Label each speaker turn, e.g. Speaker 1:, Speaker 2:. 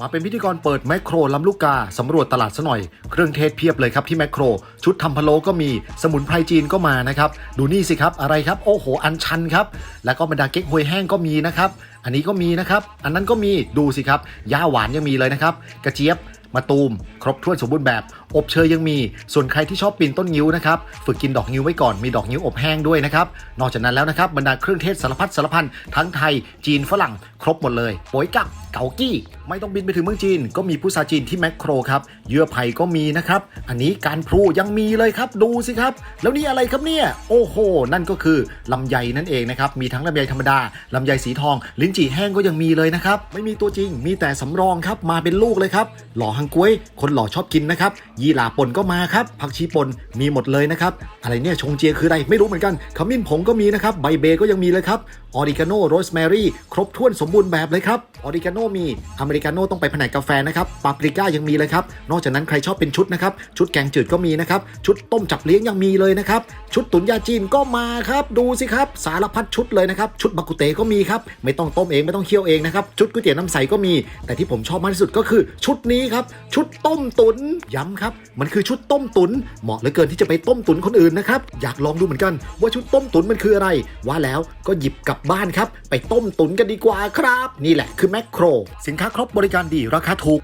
Speaker 1: มาเป็นพิธีกรเปิดแมคโครลำลูกกาสำรวจตลาดซะหน่อย เครื่องเทศเพียบเลยครับที่แมคโคร ชุดทำพะโล้ก็มีสมุนไพรจีนก็มานะครับ ดูนี่สิครับอะไรครับ โอ้โห อันชันครับ แล้วก็บรรดาเก๊กฮวยแห้งก็มีนะครับ อันนี้ก็มีนะครับ อันนั้นก็มีดูสิครับย่าหวานยังมีเลยนะครับ กระเจี๊ยบ มะตูม ครบถ้วนสมบูรณ์แบบ อบเชยยังมี ส่วนใครที่ชอบปีนต้นงิ้วนะครับ ฝึกกินดอกงิ้วไว้ก่อน มีดอกงิ้วอบแห้งด้วยนะครับ นอกจากนั้นแล้วนะครับ บรรดาเครื่องเทศสารพัดสารพันทั้งไทย จีนฝรั่ง ครบหมดเลยโป๋ยกับเกากี้ ไม่ต้องบินไปถึงเมืองจีน ก็มีพุทราจีนที่แมคโครครับเยื่อไผ่ก็มีนะครับ อันนี้การพลูยังมีเลยครับ ดูสิครับ แล้วนี่อะไรครับเนี่ย โอ้โห นั่นก็คือลำไยนั่นเองนะครับ มีทั้งลำไยธรรมดา ลำไยสีทอง ลิ้นจี่แห้งก็ยังมีเลยนะครับ ไม่มีตัวจริง มีแต่สำรองครับ มาเป็นลูกเลยครับหล่อังกล้วย คนหล่อชอบกินนะครับ ยี่หร่าป่นก็มาครับ ผักชีป่นมีหมดเลยนะครับ อะไรเนี่ยชงเจียคืออะไรไม่รู้เหมือนกัน ขมิ้นผงก็มีนะครับ ใบเบก็ยังมีเลยครับ ออริกาโนโรสแมรี่ครบถ้วนสมบูรณ์แบบเลยครับ ออริกาโน่มี อเมริกาโน่ต้องไปแผนกกาแฟนะครับ ปาปริก้ายังมีเลยครับ นอกจากนั้นใครชอบเป็นชุดนะครับ ชุดแกงจืดก็มีนะครับ ชุดต้มจับเลี้ยงยังมีเลยนะครับ ชุดตุ๋นยาจีนก็มาครับ ดูสิครับ สารพัดชุดเลยนะครับ ชุดบากุเตก็มีครับ ไม่ต้องต้มเองไม่ต้องเคี่ยวเองนะครับ ชุดก๋วยเตี๋ยวน้ำใสก็มี แต่ที่ผมชอบมากที่สุดก็คือชุดนี้ครับชุดต้มตุ๋นย้ำครับ มันคือชุดต้มตุ๋นเหมาะเหลือเกินที่จะไปต้มตุ๋นคนอื่นนะครับ อยากลองดูเหมือนกันว่าชุดต้มตุ๋นมันคืออะไร ว่าแล้วก็หยิบกลับบ้านครับ ไปต้มตุ๋นกันดีกว่าครับ นี่แหละคือแมคโคร สินค้าครบบริการดีราคาถูก